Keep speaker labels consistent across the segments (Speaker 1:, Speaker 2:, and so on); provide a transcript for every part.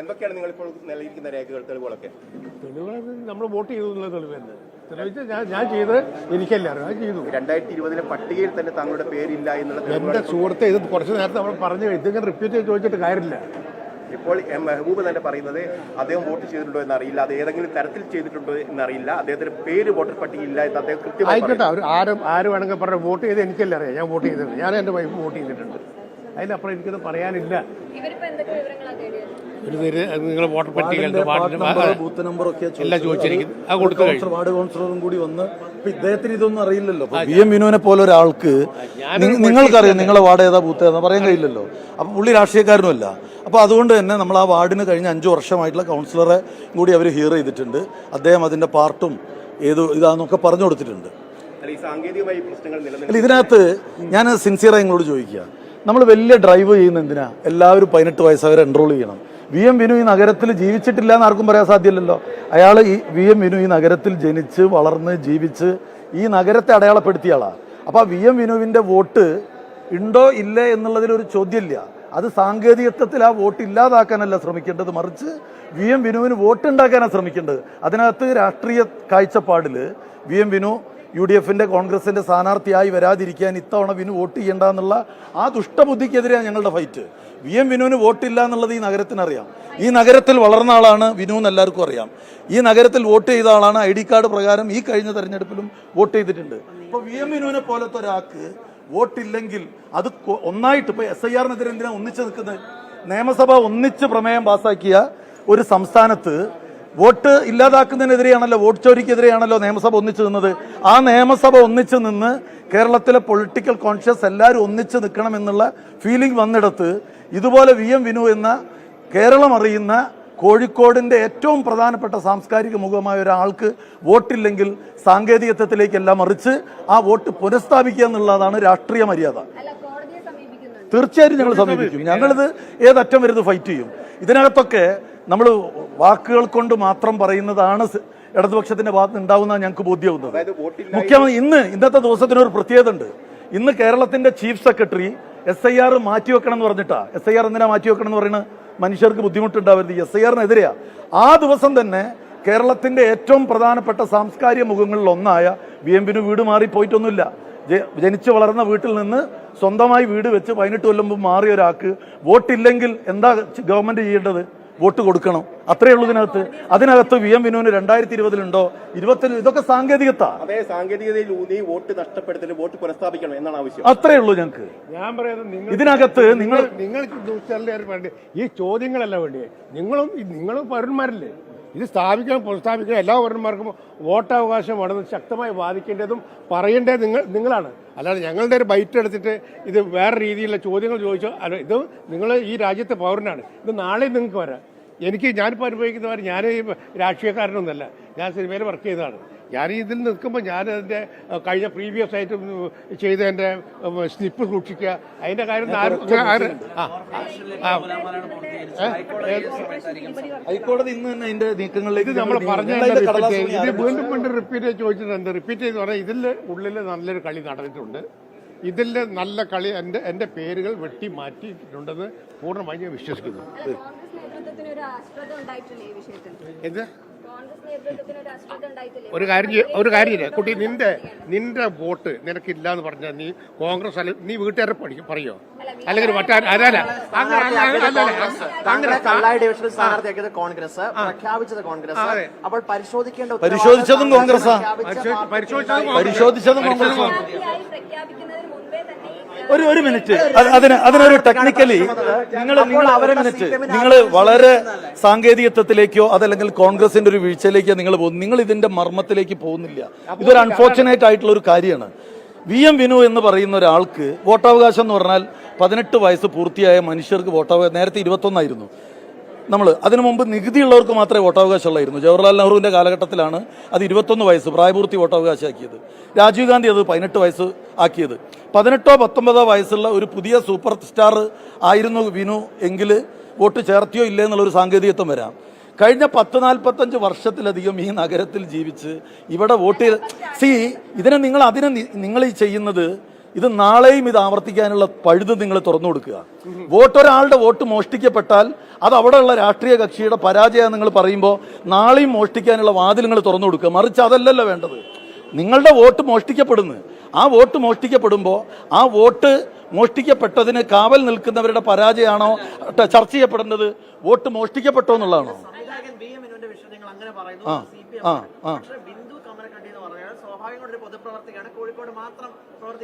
Speaker 1: എന്തൊക്കെയാണ് നിങ്ങൾ ഇപ്പോൾ നിലയിരിക്കുന്ന രേഖകൾ തെളിവുകളൊക്കെ?
Speaker 2: തെളിവുകൾ നമ്മൾ വോട്ട് ചെയ്തു എന്നുള്ള തെളിവ് തന്നെ. തെളിവിച്ച് ഞാൻ ഞാൻ ചെയ്ത് എനിക്കല്ല അറിയാം ഞാൻ ചെയ്തു.
Speaker 1: രണ്ടായിരത്തി ഇരുപതിലെ പട്ടികയിൽ തന്നെ താങ്കളുടെ പേരില്ല എന്നുള്ള
Speaker 2: എന്റെ
Speaker 1: തെളിവുകൾ
Speaker 2: സുഹൃത്തെ ഇത് കുറച്ച് നേരത്തെ നമ്മൾ പറഞ്ഞു ഇതിങ്ങനെ റിപ്പീറ്റ് ചെയ്ത് ചോദിച്ചിട്ട് കാര്യമില്ല.
Speaker 1: ഇപ്പോൾ എം മെഹബൂബ് തന്നെ പറയുന്നത് അദ്ദേഹം വോട്ട് ചെയ്തിട്ടുണ്ടോ എന്നറിയില്ല അത് ഏതെങ്കിലും തരത്തിൽ ചെയ്തിട്ടുണ്ടോ എന്നറിയില്ല അദ്ദേഹത്തിന്റെ പേര് വോട്ടർ പട്ടികയില്ല എന്ന് അദ്ദേഹം കൃത്യമായി
Speaker 2: ആയിക്കോട്ടെ അവർ ആരും ആര് വേണമെങ്കിൽ പറഞ്ഞു വോട്ട് ചെയ്ത് എനിക്കല്ല അറിയാം ഞാൻ വോട്ട് ചെയ്തിട്ടുണ്ട് ഞാൻ എന്റെ വൈഫ് വോട്ട് ചെയ്തിട്ടുണ്ട്. അതിനപ്പുറം എനിക്കത് പറയാനില്ല.
Speaker 3: ഇവരിപ്പോ എന്തൊക്കെ വിവരങ്ങളാണ് തേടിയത്?
Speaker 2: ഒരു പേര് നിങ്ങൾ വോട്ടർ
Speaker 4: നമ്പർ ബൂത്ത് നമ്പർ ഒക്കെ
Speaker 2: എല്ലാം ചോദിച്ചിരിക്കുന്നു. അത് കൊടുത്തു കഴിഞ്ഞു.
Speaker 4: വാർഡ് കൗൺസിലറും കൂടി വന്ന് ഇപ്പൊ ഇദ്ദേഹത്തിന് ഇതൊന്നും അറിയില്ലല്ലോ. വി എം വിനുവിനെ പോലെ ഒരാൾക്ക് നിങ്ങൾക്കറിയാം നിങ്ങളെ വാർഡ് ഏതാ ബൂത്ത് ഏതാ പറയാൻ കഴിയില്ലല്ലോ. അപ്പൊ പുള്ളി രാഷ്ട്രീയക്കാരനുമല്ല. അപ്പൊ അതുകൊണ്ട് തന്നെ നമ്മൾ ആ വാർഡിന് കഴിഞ്ഞ അഞ്ചു വർഷമായിട്ടുള്ള കൗൺസിലറെ കൂടി അവർ ഹിയർ ചെയ്തിട്ടുണ്ട്. അദ്ദേഹം അതിന്റെ പാർട്ടും ഏത് ഇതാന്നൊക്കെ പറഞ്ഞു കൊടുത്തിട്ടുണ്ട്.
Speaker 1: അല്ല ഈ സാങ്കേതികമായി പ്രശ്നങ്ങൾ നിലനിൽക്കുന്നു
Speaker 4: ഇതിനകത്ത് ഞാൻ സിൻസിയറായി നിങ്ങളോട് ചോദിക്കുക. നമ്മൾ വലിയ ഡ്രൈവ് ചെയ്യുന്ന എന്തിനാ? എല്ലാവരും പതിനെട്ട് വയസ്സായവരെ എൻറോൾ ചെയ്യണം. വി എം വിനു ഈ നഗരത്തിൽ ജീവിച്ചിട്ടില്ല എന്ന് ആർക്കും പറയാൻ സാധ്യമല്ലല്ലോ അയാൾ ഈ വി എം വിനു ഈ നഗരത്തിൽ ജനിച്ച് വളർന്ന് ജീവിച്ച് ഈ നഗരത്തെ അടയാളപ്പെടുത്തിയാളാണ് അപ്പോൾ ആ വി എം വിനുവിന്റെ വോട്ട് ഉണ്ടോ ഇല്ലേ എന്നുള്ളതിലൊരു ചോദ്യമില്ല. അത് സാങ്കേതികത്വത്തിൽ ആ വോട്ട് ഇല്ലാതാക്കാനല്ല ശ്രമിക്കേണ്ടത്. മറിച്ച് വി എം വിനുവിന് വോട്ട് ഉണ്ടാക്കാനാണ് ശ്രമിക്കേണ്ടത്. അതിനകത്ത് രാഷ്ട്രീയ കാഴ്ചപ്പാടിൽ V M Vinu U D എഫിന്റെ കോൺഗ്രസിന്റെ സ്ഥാനാർത്ഥിയായി വരാതിരിക്കാൻ ഇത്തവണ വിനു വോട്ട് ചെയ്യേണ്ട എന്നുള്ള ആ ദുഷ്ടബുദ്ധിക്കെതിരെയാണ് ഞങ്ങളുടെ ഫൈറ്റ്. വി എം വിനുവിന് വോട്ടില്ല എന്നുള്ളത് ഈ നഗരത്തിനറിയാം. ഈ നഗരത്തിൽ വളർന്ന ആളാണ് വിനു എന്ന് എല്ലാവർക്കും അറിയാം. ഈ നഗരത്തിൽ വോട്ട് ചെയ്ത ആളാണ് ഐ ഡി കാർഡ് പ്രകാരം ഈ കഴിഞ്ഞ തെരഞ്ഞെടുപ്പിലും വോട്ട് ചെയ്തിട്ടുണ്ട്. അപ്പോൾ വി എം വിനുവിനെ പോലത്തെ ഒരാൾക്ക് വോട്ടില്ലെങ്കിൽ അത് ഒന്നായിട്ട് ഇപ്പോൾ എസ് ഐ ആറിനെതിരെ എന്തിനാണ് ഒന്നിച്ച് നിൽക്കുന്നത് നിയമസഭ ഒന്നിച്ച് പ്രമേയം പാസാക്കിയ ഒരു സംസ്ഥാനത്ത് വോട്ട് ഇല്ലാതാക്കുന്നതിനെതിരെയാണല്ലോ വോട്ട് ചോരിക്കെതിരെയാണല്ലോ നിയമസഭ ഒന്നിച്ചു നിന്നത്. ആ നിയമസഭ ഒന്നിച്ചു നിന്ന് കേരളത്തിലെ പൊളിറ്റിക്കൽ കോൺഷ്യസ് എല്ലാവരും ഒന്നിച്ചു നിൽക്കണം എന്നുള്ള ഫീലിംഗ് വന്നിടത്ത് ഇതുപോലെ വി എം വിനു എന്ന കേരളം അറിയുന്ന കോഴിക്കോടിന്റെ ഏറ്റവും പ്രധാനപ്പെട്ട സാംസ്കാരിക മുഖമായ ഒരാൾക്ക് വോട്ടില്ലെങ്കിൽ സാങ്കേതികത്വത്തിലേക്കെല്ലാം മറിച്ച് ആ വോട്ട് പുനഃസ്ഥാപിക്കുക എന്നുള്ളതാണ് രാഷ്ട്രീയ മര്യാദ. തീർച്ചയായിട്ടും ഞങ്ങൾ സമീപിക്കും. ഞങ്ങളിത് ഏതറ്റം വരുന്നത് ഫൈറ്റ് ചെയ്യും. ഇതിനകത്തൊക്കെ നമ്മൾ വാക്കുകൾ കൊണ്ട് മാത്രം പറയുന്നതാണ് ഇടതുപക്ഷത്തിന്റെ ഭാഗത്ത് ഉണ്ടാവുന്ന ഞങ്ങൾക്ക് ബോധ്യമാവുന്നത് മുഖ്യമന്ത്രി ഇന്ന് ഇന്നത്തെ ദിവസത്തിന് ഒരു പ്രത്യേകത ഉണ്ട്. ഇന്ന് കേരളത്തിന്റെ chief secretary S I R മാറ്റിവെക്കണം എന്ന് പറഞ്ഞിട്ടാ. എസ് ഐ ആർ എന്തിനാ മാറ്റിവെക്കണം എന്ന് പറയുന്നത്? മനുഷ്യർക്ക് ബുദ്ധിമുട്ടുണ്ടാവരുത്. എസ് ഐ ആറിനെതിരെയാ ആ ദിവസം തന്നെ കേരളത്തിന്റെ ഏറ്റവും പ്രധാനപ്പെട്ട സാംസ്കാരിക മുഖങ്ങളിൽ ഒന്നായ വി എം പിന് വീട് മാറി പോയിട്ടൊന്നുമില്ല ജനിച്ചു വളർന്ന വീട്ടിൽ നിന്ന് സ്വന്തമായി വീട് വെച്ച് പതിനെട്ട് കൊല്ലം മുമ്പ് മാറിയ ഒരാൾക്ക് വോട്ടില്ലെങ്കിൽ എന്താ ഗവൺമെന്റ് ചെയ്യേണ്ടത്? വോട്ട് കൊടുക്കണം. അത്രേ ഉള്ളൂ ഇതിനകത്ത്. അതിനകത്ത് വി എം വിനുവിന് രണ്ടായിരത്തി ഇരുപതിലുണ്ടോ ഇരുപത്തി ഇതൊക്കെ സാങ്കേതിക
Speaker 1: അതേ സാങ്കേതികതയിൽ ഊന്നി വോട്ട് വോട്ട് പുനഃസ്ഥാപിക്കണം എന്നാണ് ആവശ്യം.
Speaker 4: അത്രേ ഉള്ളൂ ഞങ്ങൾക്ക്
Speaker 2: ഞാൻ പറയുന്നത് നിങ്ങൾ
Speaker 4: ഇതിനകത്ത് നിങ്ങൾ
Speaker 2: നിങ്ങൾക്ക് ഈ ചോദ്യങ്ങളല്ല വേണ്ടി? നിങ്ങളും നിങ്ങളും പൗരന്മാരല്ലേ? ഇത് സ്ഥാപിക്കാൻ പുനഃസ്ഥാപിക്കാൻ എല്ലാ പൗരന്മാർക്കും വേണമെന്ന് ശക്തമായി വാദിക്കേണ്ടതും പറയേണ്ടത് നിങ്ങൾ നിങ്ങളാണ്. അല്ലാതെ ഞങ്ങളുടെ ഒരു ബൈറ്റ് എടുത്തിട്ട് ഇത് വേറെ രീതിയിലുള്ള ചോദ്യങ്ങൾ ചോദിച്ചോ അല്ല ഇത് നിങ്ങൾ ഈ രാജ്യത്തെ പൗരനാണ്. ഇത് നാളെ നിങ്ങൾക്ക് വരാം. എനിക്ക് ഞാനിപ്പോൾ അനുഭവിക്കുന്നവർ ഞാൻ രാഷ്ട്രീയക്കാരനൊന്നുമല്ല. ഞാൻ സിനിമയിൽ വർക്ക് ചെയ്തതാണ് ഞാൻ ഇതിൽ നിൽക്കുമ്പോൾ ഞാൻ അതിന്റെ കഴിഞ്ഞ പ്രീവിയസ് ആയിട്ട് ചെയ്ത എന്റെ സ്ലിപ്പ് സൂക്ഷിക്കുക. അതിന്റെ കാര്യം
Speaker 4: ഹൈക്കോടതി ഇന്ന് തന്നെ അതിന്റെ നീക്കങ്ങളിലേക്ക്
Speaker 2: നമ്മൾ പറഞ്ഞ ഇത് വീണ്ടും വീണ്ടും റിപ്പീറ്റ് ചെയ്ത് ചോദിച്ചിട്ടുണ്ട്. റിപ്പീറ്റ് ചെയ്ത് പറഞ്ഞാൽ ഇതിൽ ഉള്ളിൽ നല്ലൊരു കളി നടന്നിട്ടുണ്ട്. ഇതിൽ നല്ല കളി എന്റെ എന്റെ പേരുകൾ വെട്ടി മാറ്റിയിട്ടുണ്ടെന്ന് പൂർണമായി ഞാൻ വിശ്വസിക്കുന്നു.
Speaker 3: എന്താ നേതൃത്വത്തിന് ഒരു അശ്രദ്ധ ഉണ്ടായിട്ടില്ലേ ഈ വിഷയത്തിൽ?
Speaker 2: എന്ത്?
Speaker 3: കോൺഗ്രസ് നേതൃത്വത്തിന് ഒരു
Speaker 2: കാര്യം ചെയ്യ്- ഒരു കാര്യമില്ല കുട്ടി നിന്റെ നിന്റെ വോട്ട് നിനക്കില്ല എന്ന് പറഞ്ഞാൽ നീ കോൺഗ്രസ് അല്ല നീ വീട്ടുകാരെ പഠിക്കും പറയോ? അല്ലെങ്കിൽ
Speaker 5: സ്ഥാനാർത്ഥിയാക്കിയത് കോൺഗ്രസ് പ്രഖ്യാപിച്ചത് കോൺഗ്രസ്. അപ്പോൾ പരിശോധിക്കേണ്ട
Speaker 4: പരിശോധിച്ചതും
Speaker 5: കോൺഗ്രസ്
Speaker 2: പരിശോധിച്ചതും
Speaker 4: കോൺഗ്രസ് ഒരു ഒരു മിനിറ്റ് അത് അതിന് അതിനൊരു ടെക്നിക്കലി നിങ്ങൾ നിങ്ങൾ
Speaker 5: അവരെ
Speaker 4: മിനിറ്റ് നിങ്ങൾ വളരെ സാങ്കേതികത്വത്തിലേക്കോ അതല്ലെങ്കിൽ കോൺഗ്രസിന്റെ ഒരു വീഴ്ചയിലേക്കോ നിങ്ങൾ പോകും നിങ്ങൾ ഇതിന്റെ മർമ്മത്തിലേക്ക് പോകുന്നില്ല. ഇതൊരു അൺഫോർച്ചുനേറ്റ് ആയിട്ടുള്ള ഒരു കാര്യമാണ്. വി എം വിനു എന്ന് പറയുന്ന ഒരാൾക്ക് വോട്ടവകാശം എന്ന് പറഞ്ഞാൽ പതിനെട്ട് വയസ്സ് പൂർത്തിയായ മനുഷ്യർക്ക് വോട്ടവകാശം നേരത്തെ ഇരുപത്തൊന്നായിരുന്നു. നമ്മൾ അതിനു മുമ്പ് നികുതിയുള്ളവർക്ക് മാത്രമേ വോട്ടവകാശം ഉള്ളായിരുന്നു ജവഹർലാൽ നെഹ്റുവിന്റെ കാലഘട്ടത്തിലാണ് അത് ഇരുപത്തൊന്ന് വയസ്സ് പ്രായപൂർത്തി വോട്ടവകാശമാക്കിയത്. രാജീവ് ഗാന്ധി അത് പതിനെട്ട് വയസ്സ് ആക്കിയത്. പതിനെട്ടോ പത്തൊമ്പതോ വയസ്സുള്ള ഒരു പുതിയ സൂപ്പർ സ്റ്റാർ ആയിരുന്നു വിനു എങ്കിൽ വോട്ട് ചേർത്തിയോ ഇല്ലേ എന്നുള്ളൊരു സാങ്കേതികത്വം വരാം. കഴിഞ്ഞ പത്ത് നാൽപ്പത്തഞ്ച് വർഷത്തിലധികം ഈ നഗരത്തിൽ ജീവിച്ച് ഇവിടെ വോട്ട് സി ഇതിനെ നിങ്ങൾ അതിനെ നിങ്ങൾ ഈ ചെയ്യുന്നത് ഇത് നാളെയും ഇത് ആവർത്തിക്കാനുള്ള പഴുത് നിങ്ങൾ തുറന്നു കൊടുക്കുക. വോട്ട് ഒരാളുടെ വോട്ട് മോഷ്ടിക്കപ്പെട്ടാൽ അത് അവിടെയുള്ള രാഷ്ട്രീയ കക്ഷിയുടെ പരാജയം നിങ്ങൾ പറയുമ്പോൾ നാളെയും മോഷ്ടിക്കാനുള്ള വാതിൽ നിങ്ങൾ തുറന്നു കൊടുക്കുക. മറിച്ച് അതല്ലല്ലോ വേണ്ടത്. നിങ്ങളുടെ വോട്ട് മോഷ്ടിക്കപ്പെടുന്നു. ആ വോട്ട് മോഷ്ടിക്കപ്പെടുമ്പോൾ ആ വോട്ട് മോഷ്ടിക്കപ്പെട്ടതിന് കാവൽ നിൽക്കുന്നവരുടെ പരാജയമാണോ ചർച്ച ചെയ്യപ്പെടുന്നത് വോട്ട് മോഷ്ടിക്കപ്പെട്ടോ എന്നുള്ളതാണോ? ആ, ആ, ആ.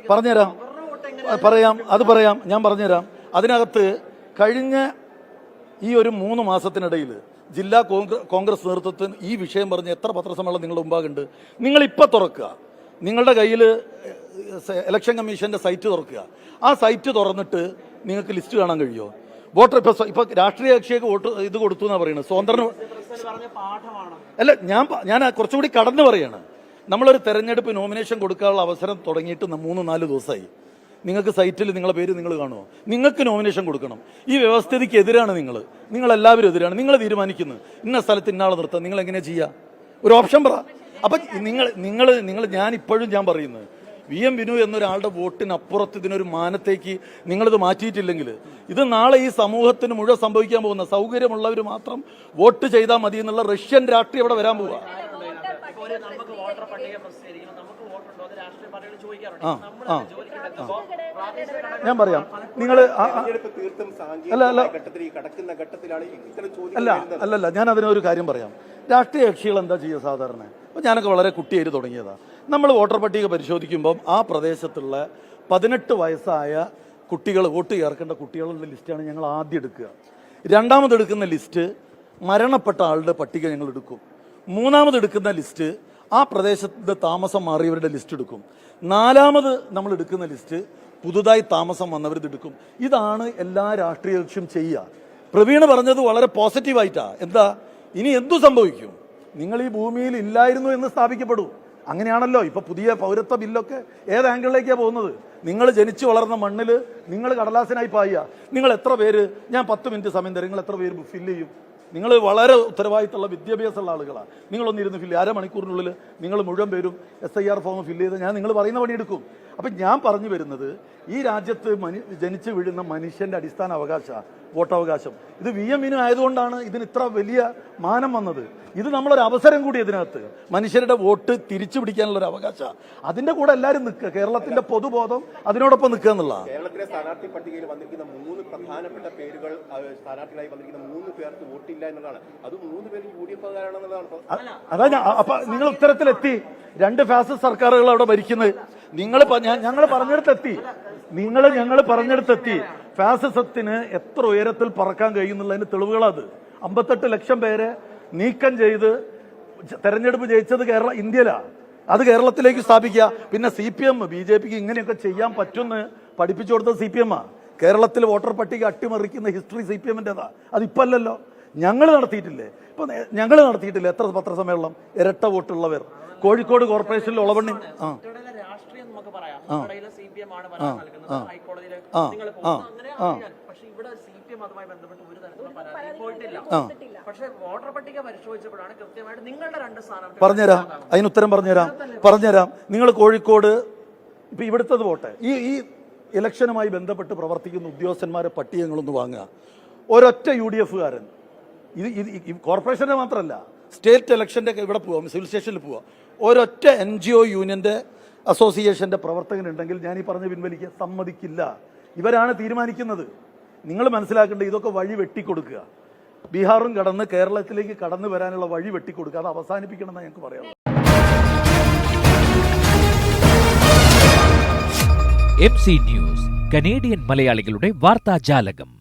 Speaker 4: പറഞ്ഞുതരാം. പറയാം അത് പറയാം ഞാൻ പറഞ്ഞുതരാം. അതിനകത്ത് കഴിഞ്ഞ ഈ ഒരു മൂന്ന് മാസത്തിനിടയിൽ ജില്ലാ കോൺഗ്ര- കോൺഗ്രസ് നേതൃത്വത്തിന് ഈ വിഷയം പറഞ്ഞ് എത്ര പത്രസമ്മേളനം നിങ്ങളുടെ മുമ്പാകുണ്ട് നിങ്ങൾ ഇപ്പം തുറക്കുക. നിങ്ങളുടെ കയ്യിൽ ഇലക്ഷൻ കമ്മീഷന്റെ സൈറ്റ് തുറക്കുക. ആ സൈറ്റ് തുറന്നിട്ട് നിങ്ങൾക്ക് ലിസ്റ്റ് കാണാൻ കഴിയുമോ വോട്ടർ ഇപ്പം ഇപ്പം രാഷ്ട്രീയ കക്ഷിയൊക്കെ വോട്ട് ഇത് കൊടുത്തു എന്നാണ് പറയുന്നത് സ്വതന്ത്രന് അല്ല ഞാൻ ഞാൻ കുറച്ചുകൂടി കടന്നു പറയാണ്. നമ്മളൊരു തെരഞ്ഞെടുപ്പ് നോമിനേഷൻ കൊടുക്കാനുള്ള അവസരം തുടങ്ങിയിട്ട് മൂന്ന് നാല് ദിവസമായി. നിങ്ങൾക്ക് സൈറ്റിൽ നിങ്ങളെ പേര് നിങ്ങൾ കാണുമോ? നിങ്ങൾക്ക് നോമിനേഷൻ കൊടുക്കണം. ഈ വ്യവസ്ഥിതിക്ക് എതിരാണ് നിങ്ങൾ. നിങ്ങൾ എല്ലാവരും എതിരാണ്. നിങ്ങൾ തീരുമാനിക്കുന്നത് ഇന്ന സ്ഥലത്ത് ഇന്നാളെ നിർത്താം നിങ്ങൾ എങ്ങനെയാ ചെയ്യുക ഒരു ഓപ്ഷൻ പറ. അപ്പൊ നിങ്ങൾ നിങ്ങൾ നിങ്ങൾ ഞാൻ ഇപ്പോഴും ഞാൻ പറയുന്നത്. വി എം വിനു എന്നൊരാളുടെ വോട്ടിനപ്പുറത്ത് ഇതിനൊരു മാനത്തേക്ക് നിങ്ങളിത് മാറ്റിയിട്ടില്ലെങ്കിൽ ഇത് നാളെ ഈ സമൂഹത്തിന് മുഴുവൻ സംഭവിക്കാൻ പോകുന്ന സൗകര്യമുള്ളവർ മാത്രം വോട്ട് ചെയ്താൽ മതി എന്നുള്ള റഷ്യൻ രാഷ്ട്രീയം ഇവിടെ വരാൻ പോവുക
Speaker 5: ഇപ്പൊ ഒരു നമുക്ക് വോട്ടർ പട്ടിക പ്രസിദ്ധീകരിക്കണം. നമുക്ക് വോട്ടുണ്ടോ? എന്ന് രാഷ്ട്രീയ പാർട്ടികൾ ചോദിക്കാറുണ്ട്. നമ്മൾ
Speaker 4: ആ.
Speaker 5: ജോലിക്ക് എത്തുമ്പോ പ്രാദേശിക ഘടകങ്ങൾ
Speaker 4: ഞാൻ പറയാം. നിങ്ങൾ അല്ല, അല്ല. അല്ല
Speaker 1: വരുന്നത്.
Speaker 4: അല്ലല്ല. ഞാൻ അതിനൊരു കാര്യം പറയാം. രാഷ്ട്രീയ കക്ഷികൾ എന്താ ചെയ്യുക സാധാരണ? അപ്പോൾ ഞാനൊക്കെ വളരെ കുട്ടിയായിട്ട് തുടങ്ങിയതാണ് നമ്മൾ വോട്ടർ പട്ടിക പരിശോധിക്കുമ്പം ആ പ്രദേശത്തുള്ള പതിനെട്ട് വയസ്സായ കുട്ടികൾ വോട്ട് ചേർക്കേണ്ട കുട്ടികളുടെ ലിസ്റ്റാണ് ഞങ്ങൾ ആദ്യം എടുക്കുക. രണ്ടാമത് എടുക്കുന്ന ലിസ്റ്റ് മരണപ്പെട്ട ആളുടെ പട്ടിക ഞങ്ങൾ എടുക്കും. മൂന്നാമത് എടുക്കുന്ന ലിസ്റ്റ് ആ പ്രദേശത്തിന്റെ താമസം മാറിയവരുടെ ലിസ്റ്റ് എടുക്കും. നാലാമത് നമ്മൾ എടുക്കുന്ന ലിസ്റ്റ് പുതുതായി താമസം വന്നവരിത് എടുക്കും. ഇതാണ് എല്ലാ രാഷ്ട്രീയ കക്ഷിയും ചെയ്യുക. പ്രവീണ് പറഞ്ഞത് വളരെ പോസിറ്റീവായിട്ടാണ് എന്താ? ഇനി എന്തു സംഭവിക്കും? നിങ്ങൾ ഈ ഭൂമിയിൽ ഇല്ലായിരുന്നു എന്ന് സ്ഥാപിക്കപ്പെടൂ. അങ്ങനെയാണല്ലോ. ഇപ്പൊ പുതിയ പൗരത്വ ബില്ലൊക്കെ ഏത് ആംഗിളിലേക്കാണ് പോകുന്നത്? നിങ്ങൾ ജനിച്ചു വളർന്ന മണ്ണിൽ നിങ്ങൾ കടലാസിനായി പായുക. നിങ്ങൾ എത്ര പേര്? ഞാൻ പത്ത് മിനിറ്റ് സമയം തരും. നിങ്ങൾ എത്ര പേര് ഫില്ല് ചെയ്യും? നിങ്ങൾ വളരെ ഉത്തരവാദിത്തമുള്ള വിദ്യാഭ്യാസമുള്ള ആളുകളാണ്. നിങ്ങളൊന്നിരുന്ന് ഫില്ല് അരമണിക്കൂറിനുള്ളിൽ നിങ്ങൾ മുഴുവൻ പേരും S I R form fill ചെയ്ത് ഞാൻ നിങ്ങൾ പറയുന്ന പണിയെടുക്കും അപ്പം ഞാൻ പറഞ്ഞു വരുന്നത് ഈ രാജ്യത്ത് മനു ജനിച്ചു വീഴുന്ന മനുഷ്യന്റെ അടിസ്ഥാന അവകാശ വോട്ടവകാശം. ഇത് വി എമ്മിന് ആയതുകൊണ്ടാണ് ഇതിന് ഇത്ര വലിയ മാനം വന്നത്. ഇത് നമ്മളൊരു അവസരം കൂടി ഇതിനകത്ത്. മനുഷ്യരുടെ വോട്ട് തിരിച്ചു പിടിക്കാനുള്ള ഒരു അവകാശം. അതിന്റെ കൂടെ എല്ലാവരും നിൽക്കുക കേരളത്തിന്റെ പൊതുബോധം അതിനോടൊപ്പം നിൽക്കുക എന്നുള്ള
Speaker 1: കേരളത്തിലെ സ്ഥാനാർത്ഥി പട്ടികയിൽ വന്നിരിക്കുന്ന മൂന്ന് പ്രധാനപ്പെട്ട പേരുകൾ സ്ഥാനാർത്ഥികളായി വന്നിരിക്കുന്ന മൂന്ന് പേർക്ക് വോട്ടില്ല എന്നുള്ളതാണ്. അത് മൂന്ന് പേരും യു ഡി
Speaker 4: അ- അതാ അപ്പൊ നിങ്ങൾ ഉത്തരത്തിലെത്തി. രണ്ട് ഫാസിസ്റ്റ് സർക്കാരുകൾ അവിടെ ഭരിക്കുന്നത്. നിങ്ങൾ ഞങ്ങൾ പറഞ്ഞെടുത്തെത്തി. നിങ്ങൾ ഞങ്ങൾ പറഞ്ഞെടുത്തെത്തി. ഫാസിസത്തിന് എത്ര ഉയരത്തിൽ പറക്കാൻ കഴിയുന്നുള്ളതിന് തെളിവുകളത്. അമ്പത്തെട്ട് ലക്ഷം പേരെ നീക്കം ചെയ്ത് തെരഞ്ഞെടുപ്പ് ജയിച്ചത് കേരള ഇന്ത്യയിലാണ് അത് കേരളത്തിലേക്ക് സ്ഥാപിക്കുക. പിന്നെ C P M B J പിക്ക് ഇങ്ങനെയൊക്കെ ചെയ്യാൻ പറ്റുമെന്ന് പഠിപ്പിച്ചു കൊടുത്തത് സി പി എം ആ. കേരളത്തിൽ വോട്ടർ പട്ടിക അട്ടിമറിക്കുന്ന ഹിസ്റ്ററി സി പി എമ്മിന്റെതാണ് അതിപ്പല്ലല്ലോ. ഞങ്ങൾ നടത്തിയിട്ടില്ലേ? ഇപ്പൊ ഞങ്ങൾ നടത്തിയിട്ടില്ല. എത്ര പത്രസമ്മേളനം? ഇരട്ട വോട്ടുള്ളവർ. കോഴിക്കോട് കോർപ്പറേഷനിൽ ഉളവണ്ണി ആ. പറഞ്ഞുതരാം. അതിന് ഉത്തരം പറഞ്ഞുതരാം. പറഞ്ഞുതരാം. നിങ്ങൾ കോഴിക്കോട് ഇപ്പൊ ഇവിടുത്തത് പോട്ടെ. ഈ ഈ ഇലക്ഷനുമായി ബന്ധപ്പെട്ട് പ്രവർത്തിക്കുന്ന ഉദ്യോഗസ്ഥന്മാരെ പട്ടികങ്ങളൊന്ന് വാങ്ങുക. ഒരൊറ്റ യു ഡി എഫുകാരൻ ഇത് ഇത് കോർപ്പറേഷന്റെ മാത്രമല്ല സ്റ്റേറ്റ് ഇലക്ഷന്റെ ഇവിടെ പോവാം സിവിൽ സ്റ്റേഷനിൽ പോവാം. ഒരൊറ്റ എൻ ജി ഒ യൂണിയന്റെ അസോസിയേഷന്റെ പ്രവർത്തകനുണ്ടെങ്കിൽ ഞാൻ ഈ പറഞ്ഞ് പിൻവലിക്കാൻ സമ്മതിക്കില്ല. ഇവരാണ് തീരുമാനിക്കുന്നത്. നിങ്ങൾ മനസ്സിലാക്കേണ്ട ഇതൊക്കെ വഴി വെട്ടിക്കൊടുക്കുക. ബീഹാറും കടന്ന് കേരളത്തിലേക്ക് കടന്നു വരാനുള്ള വഴി വെട്ടിക്കൊടുക്കുക. അത് അവസാനിപ്പിക്കണം എന്ന് ഞങ്ങൾക്ക് പറയാം
Speaker 6: എം സി ന്യൂസ് കനേഡിയൻ മലയാളികളുടെ വാർത്താജാലകം.